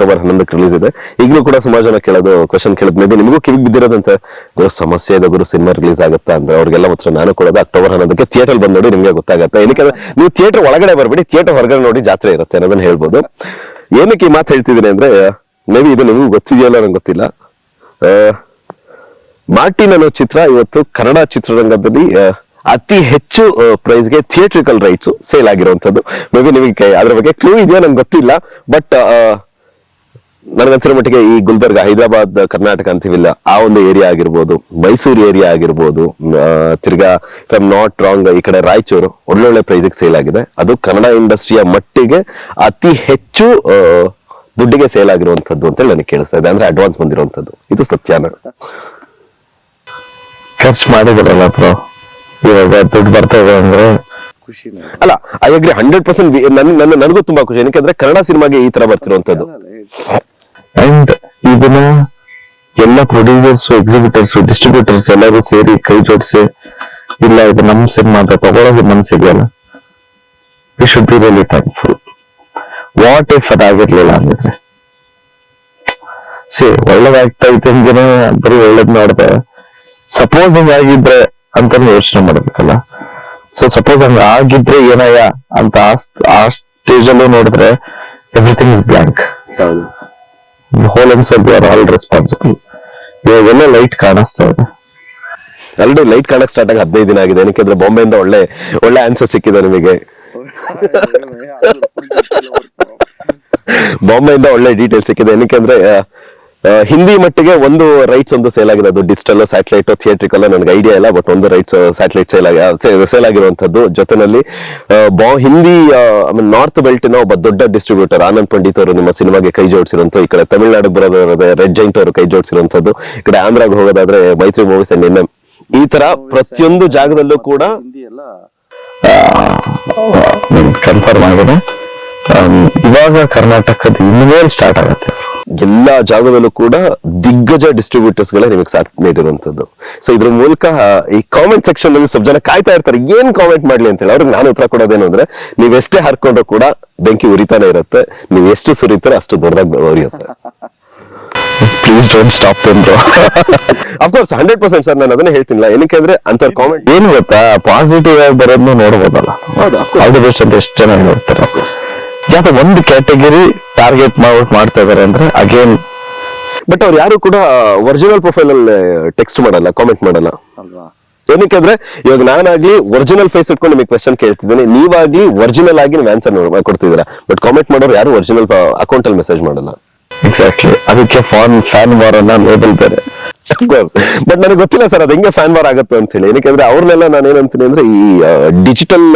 October ಹನ್ನೊಂದಕ್ಕೆ release ಇದೆ. ಈಗಲೂ ಕೂಡ ಸುಮಾರು ಜನ ಕೇಳೋದು ಕ್ವಶನ್ ಕೇಳೋದು. ಮೇ ಬಿ ನಿಮಗೂ ಕಿವಿಗೆ ಬಿದ್ದಿರೋದಂತ, ಗುರು, ಸಮಸ್ಯೆ ಇದೆ ಗುರು, ಸಿನಿಮಾ ರಿಲೀಸ್ ಆಗುತ್ತಾ? ಅಂದ್ರೆ ಅವ್ರಿಗೆಲ್ಲ ಮಾತ್ರ ನಾನು ಕೊಡೋದು. ಅಕ್ಟೋಬರ್ ಹನ್ನೊಂದಕ್ಕೆ ಥಿಯೇಟರ್ ಬಂದು ನೋಡಿ ನಿಮಗೆ ಗೊತ್ತಾಗುತ್ತೆ. ಏನಕ್ಕೆ ನೀವು ಥಿಯೇಟರ್ ಒಳಗಡೆ ಬರಬೇಡಿ ಥಿಯೇಟರ್ ಹೊರಗಡೆ ನೋಡಿ ಜಾತ್ರೆ ಇರುತ್ತೆ ಅನ್ನೋದನ್ನ ಹೇಳ್ಬೋದು. ಏನಕ್ಕೆ ಈ ಮಾತು ಹೇಳ್ತಿದ್ದೀನಿ ಅಂದ್ರೆ ಮೇ ಬಿ ಇದು ನಿಮಗೂ ಗೊತ್ತಿದೆಯಲ್ಲ ನಂಗೆ ಗೊತ್ತಿಲ್ಲ. ಮಾರ್ಟಿನ್ ಅನ್ನೋ ಚಿತ್ರ ಇವತ್ತು ಕನ್ನಡ ಚಿತ್ರರಂಗದಲ್ಲಿ ಅತಿ ಹೆಚ್ಚು ಪ್ರೈಸ್ಗೆ ಥಿಯೇಟ್ರಿಕಲ್ ರೈಟ್ಸ್ ಸೇಲ್ ಆಗಿರುವಂತದ್ದು ಮೇ ಬಿ ನಿಮಗೆ ಅದ್ರ ಬಗ್ಗೆ ಕ್ಲೂ ಇದೆಯೋ ನಂಗೆ ಗೊತ್ತಿಲ್ಲ. ಬಟ್ ನನಗನ್ಸಿರೋ ಮಟ್ಟಿಗೆ ಈ ಗುಲ್ಬರ್ಗ ಹೈದರಾಬಾದ್ ಕರ್ನಾಟಕ ಅಂತೀವಿಲ್ಲ ಆ ಒಂದು ಏರಿಯಾ ಆಗಿರ್ಬೋದು ಮೈಸೂರು ಏರಿಯಾ ಆಗಿರ್ಬೋದು ತಿರ್ಗಾ ಇಫ್ ಐಮ್ ನಾಟ್ ರಾಂಗ್ ಈ ಕಡೆ ರಾಯಚೂರು ಒಳ್ಳೊಳ್ಳೆ ಪ್ರೈಸಿಗೆ ಸೇಲ್ ಆಗಿದೆ. ಅದು ಕನ್ನಡ ಇಂಡಸ್ಟ್ರಿಯ ಮಟ್ಟಿಗೆ ಅತಿ ಹೆಚ್ಚು ದುಡ್ಡಿಗೆ ಸೇಲ್ ಆಗಿರುವಂತದ್ದು ಅಂತ ನನಗೆ ಕೇಳಿಸ್ತಾ ಇದೆ. ಅಂದ್ರೆ ಅಡ್ವಾನ್ಸ್ ಬಂದಿರುವಂತದ್ದು ಇದು ಸತ್ಯಾನ ಖರ್ಚು ಮಾಡಿದಾರಲ್ಲ ಬ್ರೋ ಇವಾಗ ದುಡ್ಡು ಬರ್ತಾ ಇದೆ ಅಂದ್ರೆ? ಅಲ್ಲ ಐ ಅಗ್ರಿ ಹಂಡ್ರೆಡ್ ಪರ್ಸೆಂಟ್ ನನ್ನ ನನಗೂ ತುಂಬಾ ಖುಷಿ. ಯಾಕಂದ್ರೆ ಕನ್ನಡ ಸಿನಿಮಾಗೆ ಈ ತರ ಬರ್ತಿರುವಂತದ್ದು ಅಂಡ್ ಇದನ್ನ ಎಲ್ಲ ಪ್ರೊಡ್ಯೂಸರ್ಸ್ ಎಕ್ಸಿಬಿಟರ್ಸ್ ಡಿಸ್ಟ್ರಿಬ್ಯೂಟರ್ಸ್ ಎಲ್ಲರೂ ಸೇರಿ ಕೈ ಜೋಡಿಸಿ, ಇಲ್ಲ ಇದು ನಮ್ ಸಿನಿಮಾ ಅಂತ ತಗೊಳ್ಳೋದು ಮನ್ಸಿದೆಯಲ್ಲ? We should be really thankful what if ಅದಾಗಿರ್ಲಿಲ್ಲ ಅಂದಿದ್ರೆ? ಸಿ ಒಳ್ಳೇದಾಗ್ತಾ ಇದ್ದಂಗೆನೆ ಬರೀ ಒಳ್ಳೇದ್ ನೋಡ್ದೆ. ಸಪೋಸ್ ಹಂಗ ಆಗಿದ್ರೆ ಅಂತ ಯೋಚನೆ ಮಾಡ್ಬೇಕಲ್ಲ? ಸೊ ಸಪೋಸ್ ಹಂಗ ಆಗಿದ್ರೆ ಏನಯ್ಯ ಅಂತ ಆ ಸ್ಟೇಜ್ ಅಲ್ಲೂ ನೋಡಿದ್ರೆ ಎವ್ರಿಥಿಂಗ್ ಇಸ್ ಬ್ಲಾಂಕ್ ಹೌದು. Whole we are all responsible ಇವಾಗೆಲ್ಲ ಲೈಟ್ ಕಾಣಿಸ್ತಾ ಇದೆ. ಆಲ್ರೆಡಿ ಲೈಟ್ ಕಾಣಕ್ ಸ್ಟಾರ್ಟ್ ಆಗಿ ಹದಿನೈದು ದಿನ ಆಗಿದೆ. ಏನಕ್ಕೆ ಬಾಂಬೆಯಿಂದ ಒಳ್ಳೆ ಒಳ್ಳೆ ಆನ್ಸರ್ ಸಿಕ್ಕಿದೆ ನಿಮಗೆ. ಬಾಂಬೆಯಿಂದ ಒಳ್ಳೆ ಡೀಟೇಲ್ಸ್ ಸಿಕ್ಕಿದೆ. ಏನಕ್ಕೆ ಅಂದ್ರೆ ಹಿಂದಿ ಮಟ್ಟಿಗೆ ಒಂದು ರೈಟ್ಸ್ ಒಂದು ಸೇಲ್ ಆಗಿದೆ. ಅದು ಡಿಜಿಟಲ್ ಸ್ಯಾಟಲೈಟ್ ಥಿಯೇಟ್ರಿಕಲ್ ನನಗೆ ಐಡಿಯಾ ಇಲ್ಲ ಬಟ್ ಒಂದು ರೈಟ್ಸ್ ಸ್ಯಾಟಲೈಟ್ ಸೇಲ್ ಆಗಿ ಸೇಲ್ ಆಗಿರುವಂತದ್ದು ಜೊತೆನಲ್ಲಿ ಬಾ, ಹಿಂದಿ ನಾರ್ತ್ ಬೆಲ್ಟಿನ ಒಬ್ಬ ದೊಡ್ಡ ಡಿಸ್ಟ್ರಿಬ್ಯೂಟರ್ ಆನಂದ್ ಪಂಡಿತ್ ಅವರು ನಿಮ್ಮ ಸಿನಿಮಾಗೆ ಕೈ ಜೋಡಿಸಿರುವಂತ ಈ ಕಡೆ ತಮಿಳುನಾಡು ಬರೋದಾದ್ರೆ ರೆಡ್ ಜೈಂಟ್ ಅವರು ಕೈ ಜೋಡಿಸಿರುವಂತದ್ದು ಈ ಕಡೆ ಆಂಧ್ರಾಗ ಹೋಗೋದಾದ್ರೆ ಮೈತ್ರಿ ಮೂವೀಸ್ ಅಂಡ್ ಎನ್ ಈ ತರ ಪ್ರತಿಯೊಂದು ಜಾಗದಲ್ಲೂ ಕೂಡ ಕನ್ಫರ್ಮ್ ಆಗಿದೆ. ಇವಾಗ ಕರ್ನಾಟಕದ ಇನ್ಮೇಲ್ ಸ್ಟಾರ್ಟ್ ಆಗುತ್ತೆ. ಎಲ್ಲಾ ಜಾಗದಲ್ಲೂ ಕೂಡ ದಿಗ್ಗಜ ಡಿಸ್ಟ್ರಿಬ್ಯೂಟರ್ಸ್ ಗಳೇ ನಿಮಗೆ ಸಾಥ್ ನೀಡಿರುವಂತದ್ದು. ಸೊ ಇದ್ರ ಮೂಲಕ ಈ ಕಾಮೆಂಟ್ ಸೆಕ್ಷನ್ ಅಲ್ಲಿ ಸ್ವಲ್ಪ ಜನ ಕಾಯ್ತಾ ಇರ್ತಾರೆ ಏನ್ ಕಾಮೆಂಟ್ ಮಾಡ್ಲಿ ಅಂತ ಹೇಳಿ. ಅವ್ರಿಗೆ ನಾನು ಉತ್ತರ ಕೊಡೋದೇನು ಅಂದ್ರೆ ನೀವ್ ಎಷ್ಟೇ ಹರ್ಕೊಂಡ್ರು ಕೂಡ ಬೆಂಕಿ ಉರಿತಾನೆ ಇರುತ್ತೆ ನೀವು ಎಷ್ಟು ಸುರಿತಾರೆ ಅಷ್ಟು ದೊಡ್ಡದಾಗಿ ಉರಿಯುತ್ತೆ. Please don't stop bro of course hundred percent sir ನಾನು ಅದನ್ನ ಹೇಳ್ತಿಲ್ಲ ಏನಕ್ಕೆ ಅಂದ್ರೆ ಅಂತ ಕಾಮೆಂಟ್ ಏನ್ ಗೊತ್ತಾ? ಪಾಸಿಟಿವ್ ಆಗಿ ಬರೋದ್ನ ನೋಡ್ಬೋದಲ್ಲ. ಬೆಸ್ಟ್ ಅಂತ ಎಷ್ಟು ಚೆನ್ನಾಗಿ ನೋಡ್ತಾರೆ. ಯಾಕೆ ಒಂದು ಕ್ಯಾಟಗರಿ ಟಾರ್ಗೆಟ್ ಮಾಡ್ಬಿಟ್ಟು ಮಾಡ್ತಾ ಇದಾರೆ ಅಂದ್ರೆ ಅಗೇನ್ ಬಟ್ ಅವ್ರು ಯಾರು ಕೂಡ ಒರಿಜಿನಲ್ ಪ್ರೊಫೈಲ್ ಅಲ್ಲಿ ಟೆಕ್ಸ್ಟ್ ಮಾಡಲ್ಲ ಕಾಮೆಂಟ್ ಮಾಡಲ್ಲ. ಅಲ್ವಾ? ಏನಕ್ಕೆ ಅಂದ್ರೆ ಇವಾಗ ನಾನಾಗ್ಲಿ ಒರಿಜಿನಲ್ ಫೇಸ್ ಇಟ್ಕೊಂಡು ನಿಮಗೆ ಕ್ವೆಶನ್ ಕೇಳ್ತಿದ್ದೀನಿ. ನೀವಾಗ್ಲಿ ಒರಿಜಿನಲ್ ಆಗಿ ನೀವು ಆನ್ಸರ್ ಕೊಡ್ತಿದ್ದೀರಾ? ಬಟ್ ಕಾಮೆಂಟ್ ಮಾಡೋರು ಯಾರು ಒರಿಜಿನಲ್ ಅಕೌಂಟ್ ಅಲ್ಲಿ ಮೆಸೇಜ್ ಮಾಡಲ್ಲ. ಎಕ್ಸಾಕ್ಟ್ಲಿ ಅದಕ್ಕೆ ಫಾನ್ ಫ್ಯಾನ್ ವಾರ್ ಅನ್ನ ಲೇಬಲ್ ಬೇರೆ. ಬಟ್ ನನಗೆ ಗೊತ್ತಿಲ್ಲ ಸರ್, ಅದು ಹೆಂಗೆ ಫ್ಯಾನ್ ವಾರ್ ಆಗುತ್ತೆ ಅಂತ ಹೇಳಿ. ಏನಕ್ಕೆ ಅವ್ರನ್ನೆಲ್ಲ ನಾನು ಏನಂತೀನಿ ಅಂದ್ರೆ ಈ ಡಿಜಿಟಲ್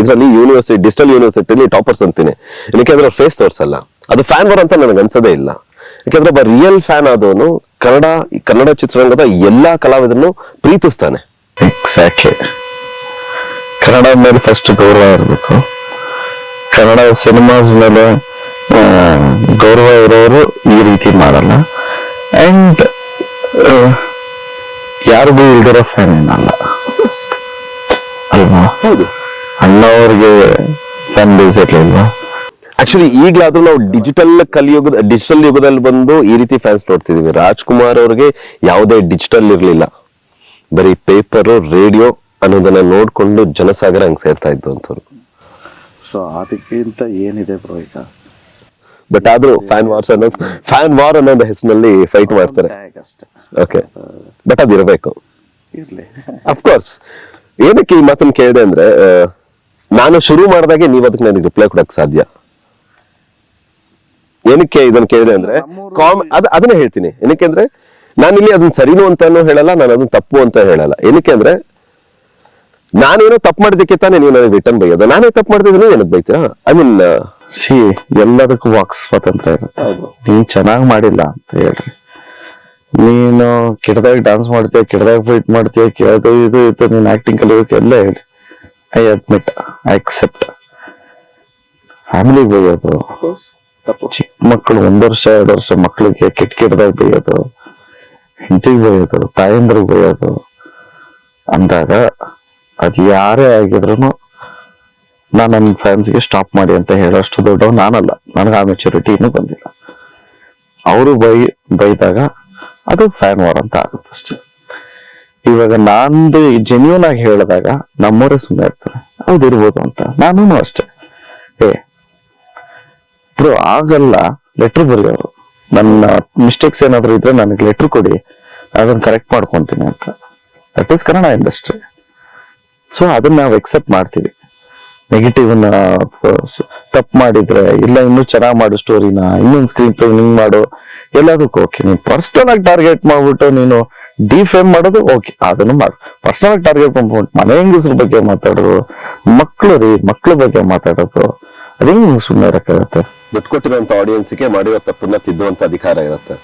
ಇದರಲ್ಲಿ ಯೂನಿವರ್ಸಿಟಿ ಡಿಜಿಟಲ್ ಯೂನಿವರ್ಸಿಟಿಯಲ್ಲಿ ಟಾಪರ್ಸ್ ಅಂತೀನಿ. ಏನಕ್ಕೆ ಫೇಸ್ ತೋರ್ಸಲ್ಲ. ಅದು ಫ್ಯಾನ್ ವಾರ್ ಅಂತ ನನಗೆ ಅನ್ಸೋದೇ ಇಲ್ಲ. ಯಾಕೆಂದ್ರೆ ಒಬ್ಬ ರಿಯಲ್ ಫ್ಯಾನ್ ಆದವನು ಕನ್ನಡ ಕನ್ನಡ ಚಿತ್ರರಂಗದ ಎಲ್ಲಾ ಕಲಾವಿದರನ್ನು ಪ್ರೀತಿಸ್ತಾನೆ. ಎಕ್ಸಾಕ್ಟ್ಲಿ ಕನ್ನಡ ಮೇಲೆ ಫಸ್ಟ್ ಗೌರವ ಇರಬೇಕು. ಕನ್ನಡ ಸಿನಿಮಾಸ್ ಮೇಲೆ ಗೌರವ ಇರೋರು ಈ ರೀತಿ ಮಾಡಲ್ಲ. ಅಂಡ್ ಯಾರಿಗೂ ಇಲ್ದಿರೋ ಫ್ಯಾನ್ ಏನಲ್ಲ. ಅಲ್ವಾ? ಹೌದು. ಅಣ್ಣವ್ರಿಗೆ ಫ್ಯಾನ್ ಬೇಸ್ ಇರ್ಲಿಲ್ವಾ ಆಕ್ಚುಲಿ ಈಗಲಾದ್ರೂ ನಾವು ಡಿಜಿಟಲ್ ಕಲಿಯುಗದ ಡಿಜಿಟಲ್ ಯುಗದಲ್ಲಿ ಬಂದು ಈ ರೀತಿ ಫ್ಯಾನ್ಸ್ ನೋಡ್ತಿದೀವಿ. ರಾಜ್ಕುಮಾರ್ ಅವ್ರಿಗೆ ಯಾವುದೇ ಡಿಜಿಟಲ್ ಇರಲಿಲ್ಲ. ಬರೀ ಪೇಪರ್ ರೇಡಿಯೋ ಅನ್ನೋದನ್ನ ನೋಡ್ಕೊಂಡು ಜನಸಾಗರ ಹಂಗೆ ಸೇರ್ತಾ ಇದ್ದು ಅಂತವ್ರು. ಸೊ ಅದಕ್ಕಿಂತ ಏನಿದೆ ಬ್ರೋ ಈಗ? ಬಟ್ ಆದ್ರೂ ಫ್ಯಾನ್ ವಾರ್ಸ್ ಅನ್ನೋ ಫ್ಯಾನ್ ವಾರ್ ಅನ್ನೋ ಹೆಸರಿನಲ್ಲಿ ಫೈಟ್ ಮಾಡ್ತಾರೆ. ಓಕೆ ಬಟ್ ಅದಿರಬೇಕು ಅಫ್ಕೋರ್ಸ್ ಏನಕ್ಕೆ ಈ ಮಾತನ್ನು ಕೇಳಿದೆ ಅಂದ್ರೆ ನಾನು ಶುರು ಮಾಡಿದಾಗ ನೀವು ಅದಕ್ಕೆ ನನಗೆ ರಿಪ್ಲೈ ಕೊಡಕ್ ಸಾಧ್ಯ. ಏನಕ್ಕೆ ಇದನ್ನ ಕೇಳಿದೆ ಅಂದ್ರೆ ಕಾಮ್ ಅದ್ ಅದನ್ನ ಹೇಳ್ತೀನಿ. ಏನಕ್ಕೆ ಅಂದ್ರೆ ನಾನಿಲ್ಲಿ ಅದನ್ನ ಸರಿನು ಅಂತಾನು ಹೇಳಲ್ಲ ನಾನು ಅದನ್ನ ತಪ್ಪು ಅಂತ ಹೇಳಲ್ಲ. ಏನಕ್ಕೆ ಅಂದ್ರೆ ನಾನೇನೋ ತಪ್ಪು ಮಾಡಿದಕ್ಕೆ ತಾನೇ ನೀವು ನನಗೆ ರಿಟರ್ನ್ ಬೈಯೋದು. ನಾನೇ ತಪ್ಪು ಮಾಡಿದ್ರೆ ನೀವು ಏನಕ್ಕೆ ಬೈತೀರಾ? ಐ ಮೀನ್ ಸಿ ಎಲ್ಲದಕ್ಕೂ ವಾಕ್ ಸ್ವಾತಂತ್ರ್ಯ ಇರುತ್ತೆ. ನೀನ್ ಚೆನ್ನಾಗ್ ಮಾಡಿಲ್ಲ ಅಂತ ಹೇಳ್ರಿ. ನೀನು ಕೆಟ್ಟದಾಗ ಡಾನ್ಸ್ ಮಾಡ್ತೀಯ ಕೆಟ್ಟದಾಗ ಫೈಟ್ ಮಾಡ್ತೀಯ ಅದು ಇದು ಇದು ನೀನ್ ಆಕ್ಟಿಂಗ್ ಕಲಿಯೋಕೆ ಎಲ್ಲ ಹೇಳಿ. ಐ ಅಡ್ಮಿಟ್ ಐ ಅಕ್ಸೆಪ್ಟ್ ಫ್ಯಾಮಿಲಿಗೆ ಬೈಯೋದು. ಚಿಕ್ಕ ಮಕ್ಕಳು ಒಂದ್ ವರ್ಷ ಎರಡು ವರ್ಷ ಮಕ್ಕಳಿಗೆ ಕೆಟ್ಟ ಕೆಟ್ಟದಾಗ ಬೈಯೋದು. ಹೆಂಡತಿಗೆ ಬೈಯೋದು ತಾಯಂದ್ರಿಗೆ ಬೈಯೋದು. ಅಂದಾಗ ಅದು ಯಾರೇ ಆಗಿದ್ರು ನಾನು ನನ್ನ ಫ್ಯಾನ್ಸ್ಗೆ ಸ್ಟಾಪ್ ಮಾಡಿ ಅಂತ ಹೇಳೋಷ್ಟು ದೊಡ್ಡವ್ ನಾನಲ್ಲ. ನನಗೆ ಆ ಮೆಚುರಿಟಿ ಇನ್ನೂ ಬಂದಿಲ್ಲ. ಅವರು ಬೈ, ಬೈದಾಗ ಅದು ಫ್ಯಾನ್ ವಾರ್ ಅಂತ ಆಗುತ್ತೆ ಅಷ್ಟೇ. ಇವಾಗ ನಂದು ಜೆನ್ಯೂನ್ ಆಗಿ ಹೇಳಿದಾಗ ನಮ್ಮೂರೇ ಸುಮ್ಮನೆ ಇರ್ತಾರೆ. ಹೌದು ಇರ್ಬೋದು ಅಂತ. ನಾನು ಅಷ್ಟೇ. ಏ ಬ್ರೋ ಆಗಲ್ಲ. ಲೆಟ್ರ್ ಬರೆಯೋರು ನನ್ನ ಮಿಸ್ಟೇಕ್ಸ್ ಏನಾದ್ರು ಇದ್ರೆ ನನಗೆ ಲೆಟ್ರ್ ಕೊಡಿ. ಅದನ್ನ ಕರೆಕ್ಟ್ ಮಾಡ್ಕೊಂತೀನಿ ಅಂತ. That is Kannada industry so ಅದನ್ನ ನಾವು ಎಕ್ಸೆಪ್ಟ್ ಮಾಡ್ತೀವಿ. ನೆಗೆಟಿವ್ ಅನ್ನ ತಪ್ಪು ಮಾಡಿದ್ರೆ ಇಲ್ಲ ಇನ್ನೂ ಚೆನ್ನಾಗಿ ಮಾಡು ಸ್ಟೋರಿನ ಇನ್ನೊಂದು ಸ್ಕ್ರೀನ್ ಪ್ಲೇ ಹಿಂಗ್ ಮಾಡು ಎಲ್ಲದಕ್ಕೂ ಓಕೆ ನೀನು ಪರ್ಸನಲ್ ಆಗಿ ಟಾರ್ಗೆಟ್ ಮಾಡ್ಬಿಟ್ಟು ನೀನು ಡಿಫೇಮ್ ಮಾಡೋದು ಓಕೆ ಅದನ್ನು ಮಾಡು. ಪರ್ಸನಲ್ ಆಗಿ ಟಾರ್ಗೆಟ್ ಮಾಡ್ಬಿಟ್ಟು ಮನೆ ಹೆಂಗಸ್ರ ಬಗ್ಗೆ ಮಾತಾಡೋದು ಮಕ್ಳು ರೀ ಮಕ್ಳ ಬಗ್ಗೆ ಮಾತಾಡೋದು ಅದೇ ಸುಮ್ಮನೆ ಇರಕ್ಕಾಗತ್ತೆ? ದುಡ್ಡು ಆಡಿಯನ್ಸ್ ಆಡಿಯನ್ಸ್ಗೆ ಮಾಡಿರೋ ತಪ್ಪನ್ನ ತಿದ್ದುವಂತ ಅಧಿಕಾರ ಇರುತ್ತೆ.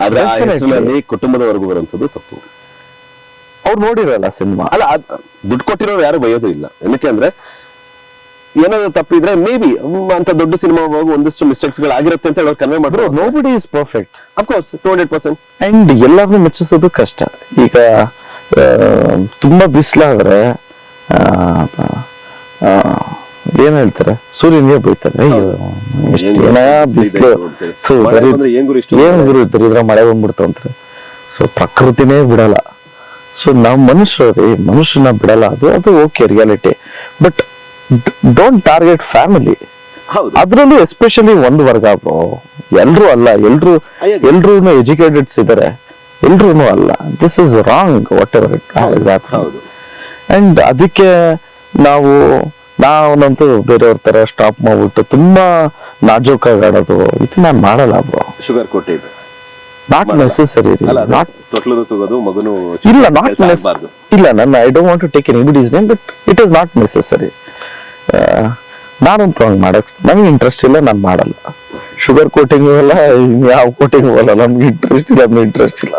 ಆದ್ರೆ ಆ Definitely. ಹೆಸರಿನಲ್ಲಿ ಕುಟುಂಬದವರೆಗೂ ಬರುವಂತದ್ದು ತಪ್ಪು. ಅವ್ರು ನೋಡಿರಲ್ಲ ಸಿನಿಮಾ. ಅಲ್ಲ ದುಡ್ಡು ಕೊಟ್ಟಿರೋರು ಯಾರು ಬಯೋದು ಇಲ್ಲ. ಏನಕ್ಕೆ ಅಂದ್ರೆ ಏನಾದ್ರು ತಪ್ಪಿದ್ರೆ ಮೇ ಬಿ ಅಂತ ದೊಡ್ಡ ಸಿನಿಮಾ ಒಂದಿಷ್ಟು ಮಿಸ್ಟೇಕ್ಸ್ ಆಗಿರುತ್ತೆ ಅಂತ ಹೇಳಿ ಕನ್ವೆ ಮಾಡಿದ್ರು nobody is perfect of course two hundred percent and ಎಲ್ಲರನ್ನು ಮೆಚ್ಚಿಸೋದು ಕಷ್ಟ. ಈಗ ತುಂಬಾ ಬಿಸಿಲಾದ್ರೆ ಏನ್ ಹೇಳ್ತಾರೆ? ಸೂರ್ಯನಿಗೆ ಬೈತಾರೆ ಬಿಸ್ಲು. ಏನ್ ಗುರು ಇದ್ರೆ ಮಳೆ ಬಂದ್ಬಿಡ್ತು ಅಂತಾರೆ ಸೊ ಪ್ರಕೃತಿನೇ ಬಿಡಲ್ಲ. ಸೊ ನಾವು ಮನುಷ್ಯರು ಮನುಷ್ಯನ ಬಿಡಲ್ಲ. ಅದು ಅದು okay reality but don't target family ಅದ್ರಲ್ಲೂ ಎಸ್ಪೆಷಲಿ ಒಂದು ವರ್ಗ ಬ್ರೋ ಎಲ್ರು ಅಲ್ಲ ಎಲ್ರು. ಎಲ್ರು ಎಜುಕೇಟೆಡ್ಸ್ ಇದಾರೆ ಎಲ್ರು ಅಲ್ಲ. This is wrong whatever it and ಅದಕ್ಕೆ ನಾವು ನಾವನಂತೂ ಬೇರೆಯವ್ರ ತರ ಸ್ಟಾಪ್ ಮಾಡ್ಬಿಟ್ಟು ತುಂಬಾ ನಾಜೂಕಾಗಿ ಆಡೋದು ಇದು. ನಾನು ಮಾಡಲ್ಲ. ಬ್ರೋ ಶುಗರ್ ಕೊಟ್ಟಿದ್ದೆ ನಾಟ್. ನೆಸೆಸರಿ ಇಲ್ಲ ನಾಟ್ ಇಲ್ಲ ನನ್ನ I don't want to take anybody's name but it is not necessary ನಾನಂತೂ ಹಂಗೆ ಮಾಡಕ್ ನನಗೆ ಇಂಟ್ರೆಸ್ಟ್ ಇಲ್ಲ, ನಾನು ಮಾಡಲ್ಲ. ಶುಗರ್ ಕೋಟಿಂಗ್ ಅಲ್ಲ ಯಾವ ಕೋಟಿಂಗ್ ಅಲ್ಲ ನಮ್ಗೆ ಇಂಟ್ರೆಸ್ಟ್ ಇಲ್ಲ, ನಮ್ಗೆ ಇಂಟ್ರೆಸ್ಟ್ ಇಲ್ಲ.